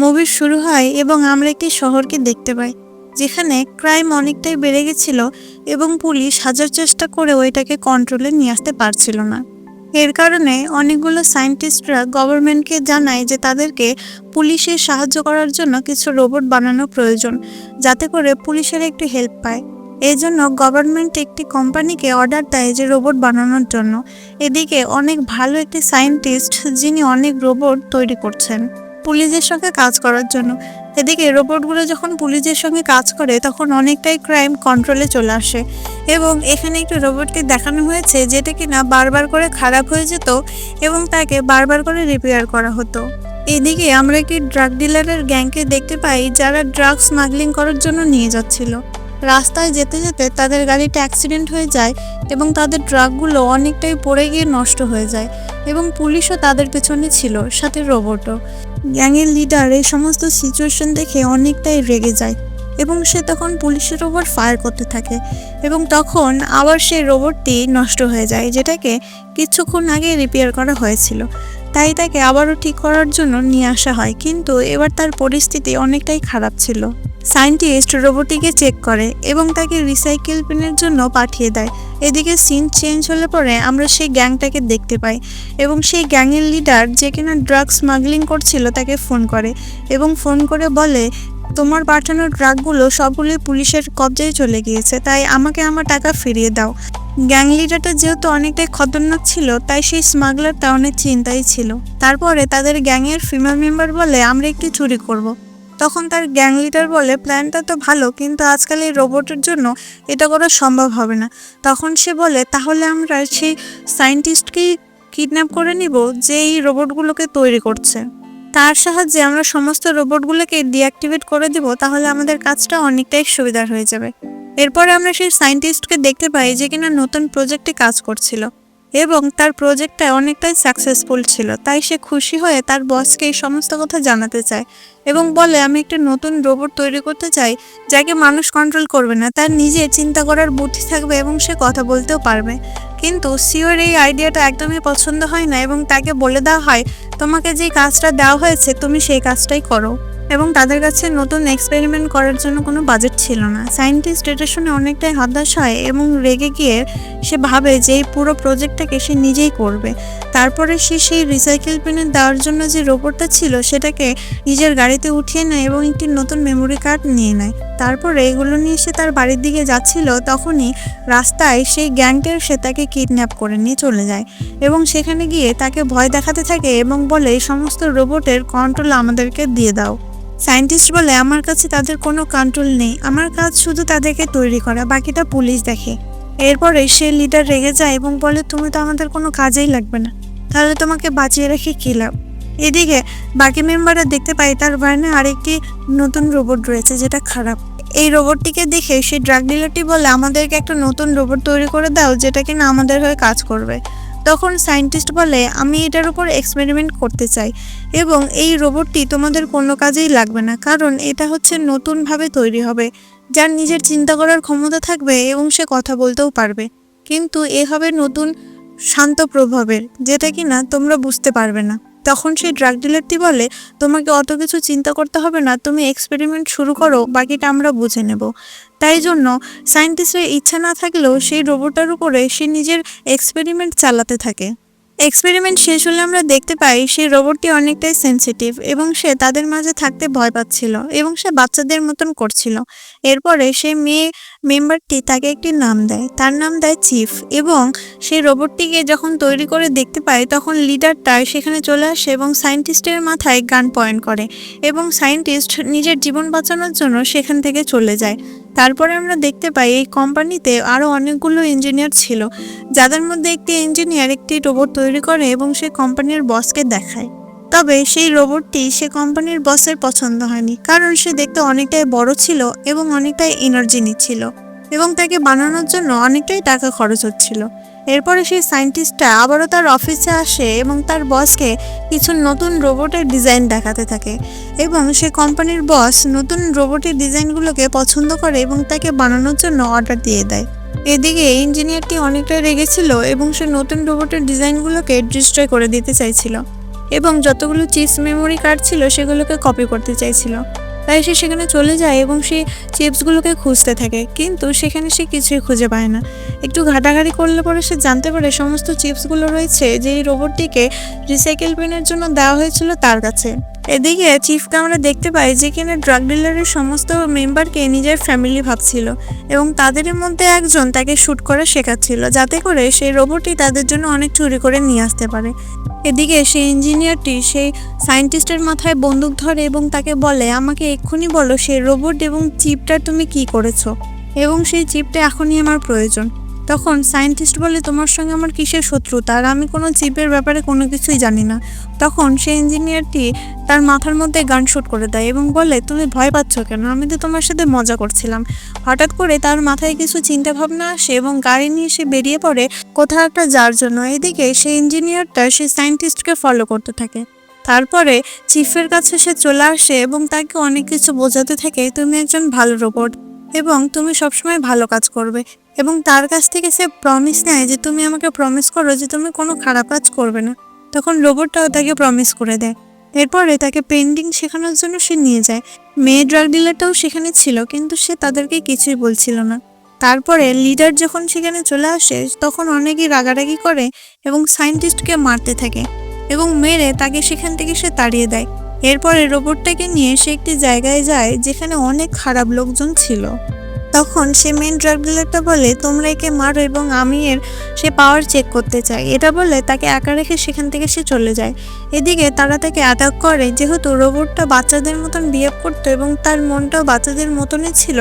Movie শুরু হয় এবং আমরা একটি শহরকে দেখতে পাই, যেখানে ক্রাইম অনেকটাই বেড়ে গেছিল এবং পুলিশ হাজার চেষ্টা করেও এটাকে কন্ট্রোলে নিয়ে আসতে পারছিল না। এর কারণে অনেকগুলো সায়েন্টিস্টরা গভর্নমেন্টকে জানায় যে তাদেরকে পুলিশের সাহায্য করার জন্য কিছু রোবট বানানো প্রয়োজন, যাতে করে পুলিশের একটু হেল্প পায়। এই জন্য গভর্নমেন্ট একটি কোম্পানিকে অর্ডার দেয় যে রোবট বানানোর জন্য। এদিকে অনেক ভালো একটি সায়েন্টিস্ট যিনি অনেক রোবট তৈরি করছেন। পুলিশের সঙ্গে কাজ করার জন্য। এদিকে রোবটগুলো যখন পুলিশের সঙ্গে কাজ করে, তখন অনেকটাই ক্রাইম কন্ট্রোলে চলে আসে। এবং এখানে একটি রোবটকে দেখানো হয়েছে, যেটা কিনা বারবার করে খারাপ হয়ে যেত এবং তাকে বারবার করে রিপেয়ার করা হতো। এদিকে আমরা একটি ড্রাগ ডিলারের গ্যাংকে দেখতে পাই, যারা ড্রাগ স্মাগলিং করার জন্য নিয়ে যাচ্ছিল। রাস্তায় যেতে যেতে তাদের গাড়িটা অ্যাক্সিডেন্ট হয়ে যায় এবং তাদের ড্রাগগুলো অনেকটাই পড়ে গিয়ে নষ্ট হয়ে যায় এবং পুলিশও তাদের পেছনে ছিল, সাথে রোবটও গ্যাংয়ের লিডার এই সমস্ত সিচুয়েশন দেখে অনেকটাই রেগে যায় এবং সে তখন পুলিশের ওপর ফায়ার করতে থাকে এবং তখন আবার সেই রোবটটি নষ্ট হয়ে যায়, যেটাকে কিছুক্ষণ আগে রিপেয়ার করা হয়েছিল। তাই তাকে আবারও ঠিক করার জন্য নিয়ে আসা হয়। কিন্তু এবার তার পরিস্থিতি অনেকটাই খারাপ ছিল। সায়েন্টিস্ট রোবটিকে চেক করে এবং তাকে রিসাইকেল পিনের জন্য পাঠিয়ে দেয়। এদিকে সিন চেঞ্জ হলে পরে আমরা সেই গ্যাংটাকে দেখতে পাই এবং সেই গ্যাংয়ের লিডার যে কিনা ড্রাগ স্মাগলিং করছিল তাকে ফোন করে এবং ফোন করে বলে, তোমার পাঠানো ড্রাগগুলো সবগুলোই পুলিশের কবজায় চলে গিয়েছে, তাই আমাকে আমার টাকা ফিরিয়ে দাও। গ্যাং লিডারটা যেহেতু অনেকটাই খতরনাক ছিল, তাই সেই স্মাগলারটা অনেক চিন্তাই ছিল। তারপরে তাদের গ্যাংয়ের ফিমেল মেম্বার বলে, আমরা একটি চুরি করব। তখন তার গ্যাং লিডার বলে, প্ল্যানটা তো ভালো, কিন্তু আজকাল এই রোবটের জন্য এটা করা সম্ভব হবে না। তখন সে বলে, তাহলে আমরা সেই সায়েন্টিস্টকেই কিডন্যাপ করে নিব, যে এই রোবটগুলোকে তৈরি করছে। তার সাহায্যে আমরা সমস্ত রোবটগুলোকে ডিঅ্যাক্টিভেট করে দিব, তাহলে আমাদের কাজটা অনেকটাই সুবিধার হয়ে যাবে। এরপরে আমরা সেই সায়েন্টিস্টকে দেখতে পাই যে কিনা নতুন প্রজেক্টে কাজ করছিল এবং তার প্রজেক্টটা অনেকটাই সাকসেসফুল ছিল। তাই সে খুশি হয়ে তার বসকে এই সমস্ত কথা জানাতে চায় এবং বলে, আমি একটা নতুন রোবট তৈরি করতে চাই যাকে মানুষ কন্ট্রোল করবে না। তার নিজে চিন্তা করার বুদ্ধি থাকবে এবং সে কথা বলতেও পারবে। কিন্তু সিওর এই আইডিয়াটা একদমই পছন্দ হয় না এবং তাকে বলে দেওয়া হয়, তোমাকে যে কাজটা দেওয়া হয়েছে, তুমি সেই কাজটাই করো। এবং তাদের কাছে নতুন এক্সপেরিমেন্ট করার জন্য কোনো বাজেট ছিল না। সায়েন্টিস্ট এটা শুনে অনেকটাই হতাশ হয় এবং রেগে গিয়ে সে ভাবে যে এই পুরো প্রজেক্টটাকে সে নিজেই করবে। তারপরে সে সেই রিসাইকেল পিনে দেওয়ার জন্য যে রোবটটা ছিল, সেটাকে নিজের গাড়িতে উঠিয়ে নেয় এবং একটি নতুন মেমোরি কার্ড নিয়ে নেয়। তারপরে এগুলো নিয়ে সে তার বাড়ির দিকে যাচ্ছিল, তখনই রাস্তায় সেই গ্যাংটের সে তাকে কিডন্যাপ করে নিয়ে চলে যায় এবং সেখানে গিয়ে তাকে ভয় দেখাতে থাকে এবং বলে সমস্ত রোবটের কন্ট্রোল আমাদেরকে দিয়ে দাও। সায়েন্টিস্ট বলে, আমার কাছে তাদের কোনো কন্ট্রোল নেই। আমার কাজ শুধু তাদেরকে তৈরি করা, বাকিটা পুলিশ দেখে। এরপরে সে লিডার রেগে যায় এবং বলে, তুমি তো আমাদের কোনো কাজেই লাগবে না। তাহলে তোমাকে বাঁচিয়ে রেখে কী লাভ? এদিকে বাকি মেম্বাররা দেখতে পাই তার বার্নে আরেকটি নতুন রোবট রয়েছে যেটা খারাপ। এই রোবটটিকে দেখে সেই ড্রাগ ডিলারটি বলে, আমাদেরকে একটা নতুন রোবট তৈরি করে দাও, যেটা কিনা আমাদের হয়ে কাজ করবে। তখন সায়েন্টিস্ট বলে, আমি এটার উপর এক্সপেরিমেন্ট করতে চাই এবং এই রোবটটি তোমাদের কোনো কাজেই লাগবে না, কারণ এটা হচ্ছে নতুনভাবে তৈরি হবে। যার নিজের চিন্তা করার ক্ষমতা থাকবে এবং সে কথা বলতেও পারবে। কিন্তু এ হবে নতুন শান্ত প্রভাবের, যেটা কিনা তোমরা বুঝতে পারবে না। তখন সেই ড্রাগ ডিলারটি বলে, তোমাকে অত কিছু চিন্তা করতে হবে না, তুমি এক্সপেরিমেন্ট শুরু করো, বাকিটা আমরা বুঝে নেব। তাই জন্য সায়েন্টিস্টের ইচ্ছা না থাকলেও সেই রোবটটার উপরে সে নিজের এক্সপেরিমেন্ট চালাতে থাকে। এক্সপেরিমেন্ট শেষ হলে আমরা দেখতে পাই সেই রোবটটি অনেকটাই সেনসিটিভ এবং সে তাদের মাঝে থাকতে ভয় পাচ্ছিল এবং সে বাচ্চাদের মতন করছিল। এরপরে সেই মেয়ে মেম্বারটি তাকে একটি নাম দেয়। তার নাম দেয় চিফ এবং সেই রোবটটিকে যখন তৈরি করে দেখতে পায় তখন লিডারটা সেখানে চলে আসে এবং সায়েন্টিস্টের মাথায় গান পয়েন্ট করে এবং সায়েন্টিস্ট নিজের জীবন বাঁচানোর জন্য সেখান থেকে চলে যায়। তারপরে আমরা দেখতে পাই এই কোম্পানিতে আরও অনেকগুলো ইঞ্জিনিয়ার ছিল, যাদের মধ্যে একটি ইঞ্জিনিয়ার একটি রোবট তৈরি করে এবং সে কোম্পানির বসকে দেখায়। তবে সেই রোবটটি সে কোম্পানির বসের পছন্দ হয়নি, কারণ সে দেখতে অনেকটাই বড় ছিল এবং অনেকটাই এনার্জি নিচ্ছিল এবং তাকে বানানোর জন্য অনেকটাই টাকা খরচ হচ্ছিল। এরপরে সেই সায়েন্টিস্টটা আবারও তার অফিসে আসে এবং তার বসকে কিছু নতুন রোবটের ডিজাইন দেখাতে থাকে এবং সে কোম্পানির বস নতুন রোবটের ডিজাইনগুলোকে পছন্দ করে এবং তাকে বানানোর জন্য অর্ডার দিয়ে দেয়। এদিকে ইঞ্জিনিয়ারটি অনেকটা রেগেছিল এবং সে নতুন রোবটের ডিজাইনগুলোকে ডিস্ট্রয় করে দিতে চাইছিল এবং যতগুলো চিপস মেমোরি কার্ড ছিল সেগুলোকে কপি করতে চাইছিল। তাই সে সেখানে চলে যায় এবং সে চিপসগুলোকে খুঁজতে থাকে। কিন্তু সেখানে সে কিছুই খুঁজে পায় না। একটু ঘাটাঘাটি করলে পরে সে জানতে পারে সমস্ত চিপসগুলো রয়েছে যে এই রোবটটিকে রিসাইকেল পেনের জন্য দেওয়া হয়েছিল তার কাছে। এদিকে চিফকে আমরা দেখতে পাই যে কিনা ড্রাগ ডিলারের সমস্ত মেম্বারকে নিজের ফ্যামিলি ভাবছিল এবং তাদের মধ্যে একজন তাকে শ্যুট করা শেখাচ্ছিল যাতে করে সেই রোবটটি তাদের জন্য অনেক চুরি করে নিয়ে আসতে পারে। এদিকে সেই ইঞ্জিনিয়ারটি সেই সায়েন্টিস্টের মাথায় বন্দুক ধরে এবং তাকে বলে, আমাকে এক্ষুনি বলো, সেই রোবট এবং চিপটা তুমি কি করেছ? এবং সেই চিপটা এখনই আমার প্রয়োজন। তখন সায়েন্টিস্ট বলে, তোমার সঙ্গে আমার কিসের শত্রুতা আর আমি কোনো চিপের ব্যাপারে কোনো কিছুই জানি না। তখন সেই ইঞ্জিনিয়ারটি তার মাথার মধ্যে গান শুট করে দেয় এবং বলে, তুমি ভয় পাচ্ছ কেন? আমি তো তোমার সাথে মজা করছিলাম। হঠাৎ করে তার মাথায় কিছু চিন্তা ভাবনা আসে এবং গাড়ি নিয়ে সে বেরিয়ে পড়ে কোথাও একটা যার জন্য। এদিকে সেই ইঞ্জিনিয়ারটা সেই সায়েন্টিস্টকে ফলো করতে থাকে। তারপরে চিফের কাছে সে চলে আসে এবং তাকে অনেক কিছু বোঝাতে থাকে, তুমি একজন ভালো রোবট এবং তুমি সবসময় ভালো কাজ করবে। এবং তার কাছ থেকে সে প্রমিস নেয় যে তুমি আমাকে প্রমিস করো যে তুমি কোনো খারাপ কাজ করবে না। তখন রোবটটাও তাকে প্রমিস করে দেয়। এরপরে তাকে পেন্টিং শেখানোর জন্য সে নিয়ে যায়। মেয়ে ড্রাগ ডিলারটাও সেখানে ছিল, কিন্তু সে তাদেরকে কিছুই বলছিল না। তারপরে লিডার যখন সেখানে চলে আসে, তখন অনেকেই রাগারাগি করে এবং সায়েন্টিস্টকে মারতে থাকে এবং মেরে তাকে সেখান থেকে সে তাড়িয়ে দেয়। এরপরে রোবটটাকে নিয়ে সে একটি জায়গায় যায়, যেখানে অনেক খারাপ লোকজন ছিল। তখন সে মেন ড্রাগ ডিলারটা বলে, তোমরা একে মারো এবং আমি এর, সে পাওয়ার চেক করতে চাই। এটা বলে তাকে একা রেখে সেখান থেকে সে চলে যায়। এদিকে তারা তাকে অ্যাটাক করে, যেহেতু রোবটটা বাচ্চাদের মতন বিহেভ করতো এবং তার মনটাও বাচ্চাদের মতনই ছিল,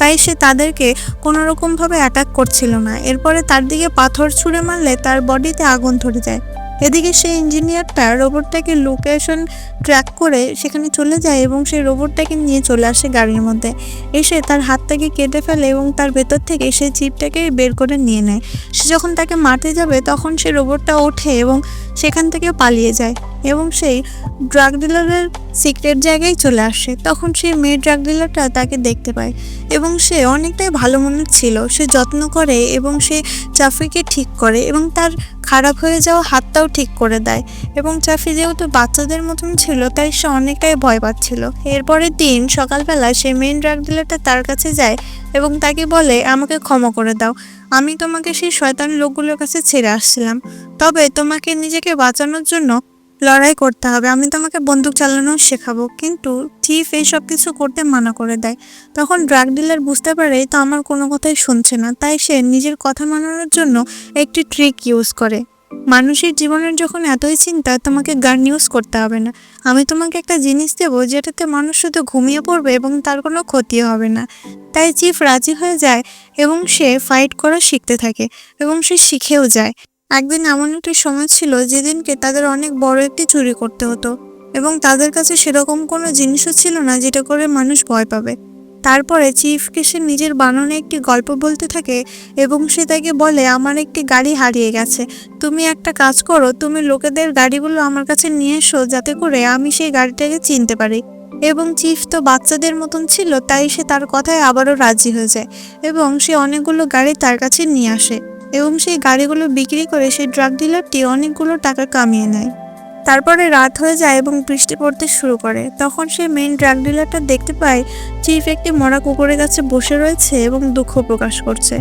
তাই সে তাদেরকে কোনো রকমভাবে অ্যাটাক করছিল না। এরপরে তার দিকে পাথর ছুঁড়ে মারলে তার বডিতে আগুন ধরে যায়। এদিকে সেই ইঞ্জিনিয়ারটা রোবটটাকে লোকেশন ট্র্যাক করে সেখানে চলে যায় এবং সেই রোবটটাকে নিয়ে চলে আসে গাড়ির মধ্যে। এসে তার হাতটাকে কেটে ফেলে এবং তার ভেতর থেকে সেই চিপটাকে বের করে নিয়ে নেয়। সে যখন তাকে মারতে যাবে তখন সে রোবটটা ওঠে এবং সেখান থেকে পালিয়ে যায় এবং সেই ড্রাগ ডিলারের সিক্রেট জায়গায় চলে আসে। তখন সেই মেয়ে ড্রাগ ডিলারটা তাকে দেখতে পায় এবং সে অনেকটাই ভালো মনের ছিল। সে যত্ন করে এবং সে চাফিকে ঠিক করে এবং তার খারাপ হয়ে যাওয়া হাতটাও ঠিক করে দেয় এবং চাফি যেহেতু বাচ্চাদের মতন ছিল, তাই সে অনেকটাই ভয় পাচ্ছিল। এরপরের দিন সকালবেলা সে মেন ড্রাগ ডিলারটা তার কাছে যায় এবং তাকে বলে, আমাকে ক্ষমা করে দাও। আমি তোমাকে সেই শয়তান লোকগুলোর কাছে ছেড়ে আসছিলাম। তবে তোমাকে নিজেকে বাঁচানোর জন্য লড়াই করতে হবে। আমি তোমাকে বন্দুক চালানো শেখাবো, কিন্তু চিফ এই সব কিছু করতে মানা করে দেয়। তখন ড্রাগ ডিলার বুঝতে পারে, তো আমার কোনো কথাই শুনছে না। তাই সে নিজের কথা মানানোর জন্য একটি ট্রিক ইউজ করে। মানুষের জীবনের যখন এতই চিন্তা, তোমাকে গান ইউজ করতে হবে না। আমি তোমাকে একটা জিনিস দেবো, যেটাতে মানুষ শুধু ঘুমিয়ে পড়বে এবং তার কোনো ক্ষতি হবে না। তাই চিফ রাজি হয়ে যায় এবং সে ফাইট করা শিখতে থাকে এবং সে শিখেও যায়। একদিন এমন একটি সময় ছিল যেদিনকে তাদের অনেক বড় একটি চুরি করতে হতো এবং তাদের কাছে সেরকম কোনো জিনিসও ছিল না যেটা করে মানুষ ভয় পাবে। তারপরে চিফকে সে নিজের বানানো একটি গল্প বলতে থাকে এবং সে তাকে বলে, আমার একটি গাড়ি হারিয়ে গেছে। তুমি একটা কাজ করো, তুমি লোকেদের গাড়িগুলো আমার কাছে নিয়ে এসো যাতে করে আমি সেই গাড়িটাকে চিনতে পারি। এবং চিফ তো বাচ্চাদের মতন ছিল, তাই সে তার কথায় আবারও রাজি হয়ে যায় এবং সে অনেকগুলো গাড়ি তার কাছে নিয়ে আসে। এবং সেই গাড়িগুলো বিক্রি করে সেই ড্রাগ ডিলারটি অনেকগুলো টাকা কামিয়ে নেয়। তারপরে রাত হয়ে যায় এবং বৃষ্টি পড়তে শুরু করে। তখন সে মেইন ড্রাগ ডিলারটা দেখতে পায় চিফ একটি মরা কুকুরের কাছে বসে রয়েছে এবং দুঃখ প্রকাশ করছে।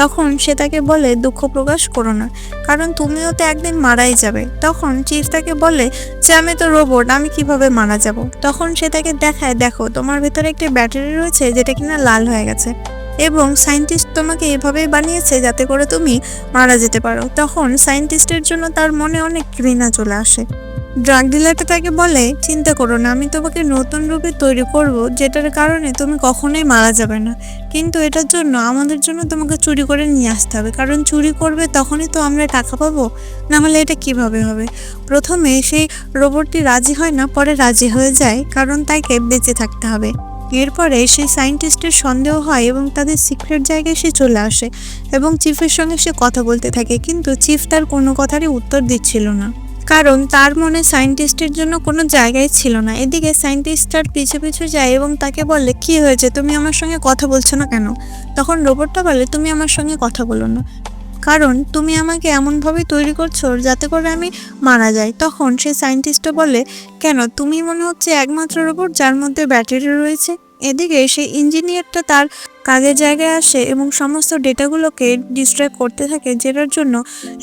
তখন সে তাকে বলে, দুঃখ প্রকাশ করো না, কারণ তুমিও তো একদিন মারাই যাবে। তখন চিফ তাকে বলে, যে আমি তো রোবট আমি কীভাবে মারা যাব? তখন সে তাকে দেখায়, দেখো, তোমার ভেতরে একটি ব্যাটারি রয়েছে যেটা কিনা লাল হয়ে গেছে। এবং সায়েন্টিস্ট তোমাকে এভাবেই বানিয়েছে যাতে করে তুমি মারা যেতে পারো। তখন সায়েন্টিস্টের জন্য তার মনে অনেক ঘৃণা চলে আসে। ড্রাগ ডিলারটা তাকে বলে, চিন্তা করো না, আমি তোমাকে নতুন রূপে তৈরি করব, যেটার কারণে তুমি কখনোই মারা যাবে না। কিন্তু এটার জন্য আমাদের জন্য তোমাকে চুরি করে নিয়ে আসতে হবে। কারণ চুরি করবে তখনই তো আমরা টাকা পাবো না হলে এটা কীভাবে হবে? প্রথমে সেই রোবটটি রাজি হয় না, পরে রাজি হয়ে যায়, কারণ তাকে বেঁচে থাকতে হবে। এরপরে সেই সায়েন্টিস্টের সন্দেহ হয় এবং তাদের সিক্রেট জায়গায় সে চলে আসে এবং চিফের সঙ্গে সে কথা বলতে থাকে, কিন্তু চিফ তার কোনো কথারই উত্তর দিচ্ছিল না। কারণ তার মনে সায়েন্টিস্টের জন্য কোনো জায়গায় ছিল না। এদিকে সায়েন্টিস্ট তার পিছু পিছু যায় এবং তাকে বলে, কি হয়েছে? তুমি আমার সঙ্গে কথা বলছো না কেন? তখন রোবটটা বলে, তুমি আমার সঙ্গে কথা বলো না। কারণ তুমি আমাকে এমনভাবে তৈরি করছ যাতে করে আমি মারা যাই। তখন সেই সায়েন্টিস্টটা বলে, কেন? তুমি মনে হচ্ছে একমাত্র রোবট যার মধ্যে ব্যাটারি রয়েছে? এদিকে সেই ইঞ্জিনিয়ারটা তার কাজের জায়গায় আসে এবং সমস্ত ডেটাগুলোকে ডিস্ট্রয় করতে থাকে, যেটার জন্য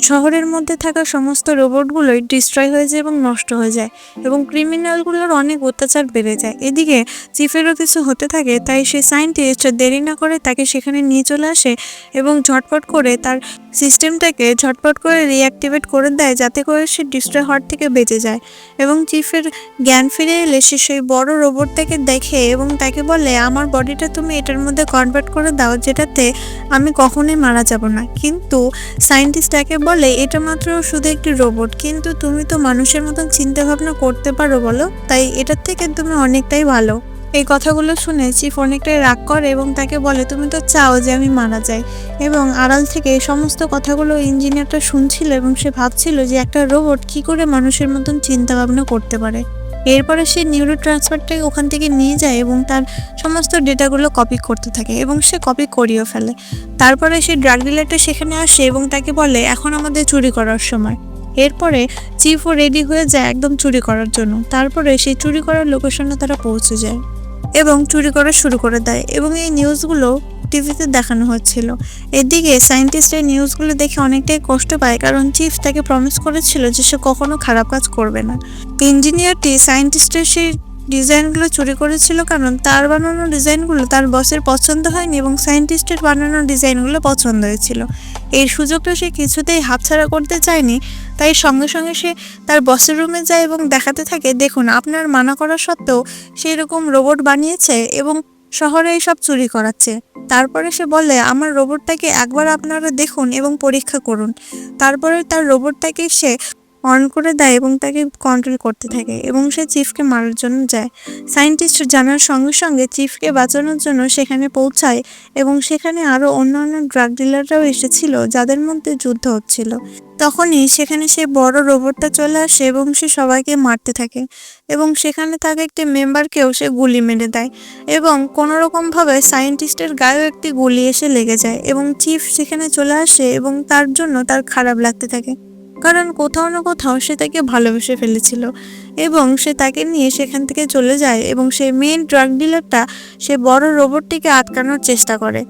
শহরের মধ্যে থাকা সমস্ত রোবটগুলোই ডিস্ট্রয় হয়ে যায় এবং নষ্ট হয়ে যায় এবং ক্রিমিনালগুলোর অনেক অত্যাচার বেড়ে যায়। এদিকে চিফেরও কিছু হতে থাকে, তাই সে সায়েন্টিস্ট দেরি না করে তাকে সেখানে নিয়ে চলে আসে এবং ঝটপট করে তার সিস্টেমটাকে ঝটপট করে রিঅ্যাক্টিভেট করে দেয়, যাতে করে সে ডিস্ট্রয় হওয়ার থেকে বেঁচে যায় এবং চিফের জ্ঞান ফিরে এলে সে সেই বড় রোবটটাকে দেখে এবং তাকে বলে, আমার বডিটা তুমি এটার মধ্যে কনভার্ট করে দাও, যেটাতে আমি কখনোই মারা যাব না। কিন্তু সায়েন্টিস্ট তাকে বলে, এটা মাত্র শুধু একটি রোবট কিন্তু তুমি তো মানুষের মতন চিন্তা ভাবনা করতে পারো বলো? তাই এটার থেকে তুমি অনেকটাই ভালো। এই কথাগুলো শুনে চিফ অনেকটাই রাগ করে এবং তাকে বলে, তুমি তো চাও যে আমি মারা যাই। এবং আড়াল থেকে এই সমস্ত কথাগুলো ইঞ্জিনিয়ারটা শুনছিল এবং সে ভাবছিল যে একটা রোবট কি করে মানুষের মতন চিন্তা ভাবনা করতে পারে। এরপরে সে নিউরো ট্রান্সফারটাকে ওখান থেকে নিয়ে যায় এবং তার সমস্ত ডেটাগুলো কপি করতে থাকে এবং সে কপি করিয়েও ফেলে। তারপরে সে ড্রাগ ডিলারটা সেখানে আসে এবং তাকে বলে, এখন আমাদের চুরি করার সময়। এরপরে চিফও রেডি হয়ে যায় একদম চুরি করার জন্য। তারপরে সেই চুরি করার লোকেশনে তারা পৌঁছে যায়। এবং চুরি করা শুরু করে দেয় এবং এই নিউজগুলো টিভিতে দেখানো হচ্ছিল। এদিকে সায়েন্টিস্ট এই নিউজগুলো দেখে অনেকটাই কষ্ট পায় কারণ চিফ তাকে প্রমিস করেছিল যে সে কখনো খারাপ কাজ করবে না। ইঞ্জিনিয়ারটি সায়েন্টিস্টের সেই ডিজাইনগুলো চুরি করেছিল কারণ তার বানানো ডিজাইনগুলো তার বসের পছন্দ হয়নি এবং সায়েন্টিস্টের বানানো ডিজাইনগুলো পছন্দ হয়েছিল। এই সুযোগটা সে কিছুতেই হাতছাড়া করতে চায়নি। তাই সঙ্গে সঙ্গে সে তার বসের রুমে যায় এবং দেখাতে থাকে, দেখুন, আপনার মানা করা সত্ত্বেও সেই রকম রোবট বানিয়েছে এবং শহরে সব চুরি করাচ্ছে। তারপরে সে বলে, আমার রোবটটাকে একবার আপনারা দেখুন এবং পরীক্ষা করুন। তারপরে তার রোবটটাকে সে অন করে দেয় এবং তাকে কন্ট্রোল করতে থাকে এবং সে চিফকে মারার জন্য যায়। সায়েন্টিস্ট জানার সঙ্গে সঙ্গে চিফকে বাঁচানোর জন্য সেখানে পৌঁছায় এবং সেখানে আরও অন্যান্য ড্রাগ ডিলাররাও এসেছিল যাদের মধ্যে যুদ্ধ হচ্ছিল। তখনই সেখানে সে বড় রোবটটা চলে আসে এবং সে সবাইকে মারতে থাকে এবং সেখানে থাকা একটি মেম্বারকেও সে গুলি মেরে দেয় এবং কোনো রকমভাবে সায়েন্টিস্টের গায়েও একটি গুলি এসে লেগে যায় এবং চিফ সেখানে চলে আসে এবং তার জন্য তার খারাপ লাগতে থাকে। কারণ কোথাও না কোথাও সে তাকে ভালোবেসে ফেলেছিল এবং সে তাকে নিয়ে সেখান থেকে চলে যায় এবং সেই মেন ড্রাগ ডিলারটা সে বড় রোবটটিকে আটকানোর চেষ্টা করে।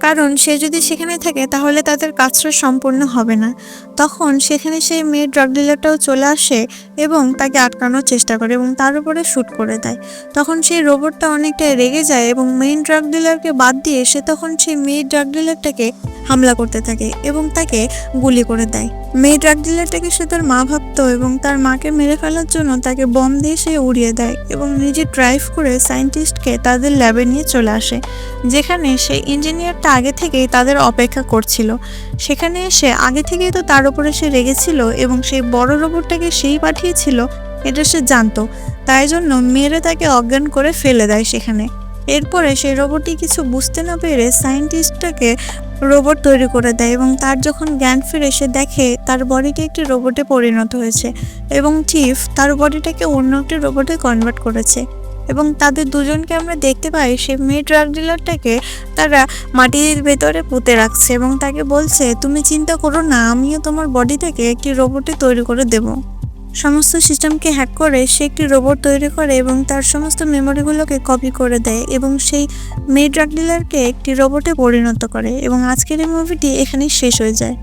কারণ সে যদি সেখানে থাকে তাহলে তাদের কাজটা সম্পূর্ণ হবে না। তখন সেখানে সেই মেয়ে ড্রাগ ডিলারটাও চলে আসে এবং তাকে আটকানোর চেষ্টা করে এবং তার উপরে শ্যুট করে দেয়। তখন সেই রোবটটা অনেকটা রেগে যায় এবং মেইন ড্রাগ ডিলারকে বাদ দিয়ে সে তখন সেই মেয়ে ড্রাগ ডিলারটাকে হামলা করতে থাকে এবং তাকে গুলি করে দেয়। মেয়ে ড্রাগ ডিলারটাকে সে তার মা ভাবতো এবং তার মাকে মেরে ফেলার জন্য তাকে বম দিয়ে সে উড়িয়ে দেয় এবং নিজে ড্রাইভ করে সায়েন্টিস্টকে তাদের ল্যাবে নিয়ে চলে আসে, যেখানে সেই ইঞ্জিনিয়ারটা আগে থেকেই তাদের অপেক্ষা করছিল। সেখানে এসে আগে থেকেই তো তার উপরে সে রেগেছিল এবং সেই বড় রোবটটাকে সেই পাঠিয়েছিল, এটা সে জানতো। তাই জন্য মেরে তাকে অজ্ঞান করে ফেলে দেয় সেখানে। এরপরে সেই রোবটটি কিছু বুঝতে না পেরে সায়েন্টিস্টটাকে রোবট তৈরি করে দেয় এবং তার যখন জ্ঞান ফিরে, সে দেখে তার বডিটি একটি রোবটে পরিণত হয়েছে এবং চিফ তার বডিটাকে অন্য একটি রোবটে কনভার্ট করেছে। এবং তাদের দুজনকে আমরা দেখতে পাই সে মেয়ে ড্রাগ ডিলারটাকে তারা মাটির ভেতরে পুঁতে রাখছে এবং তাকে বলছে, তুমি চিন্তা করো না, আমিও তোমার বডি থেকে একটি রোবটে তৈরি করে দেব। সমস্ত সিস্টেমকে হ্যাক করে সে একটি রোবট তৈরি করে এবং তার সমস্ত মেমোরিগুলোকে কপি করে দেয় এবং সেই মেয়ে ড্রাগ ডিলারকে একটি রোবটে পরিণত করে এবং আজকের এই মুভিটি এখানেই শেষ হয়ে যায়।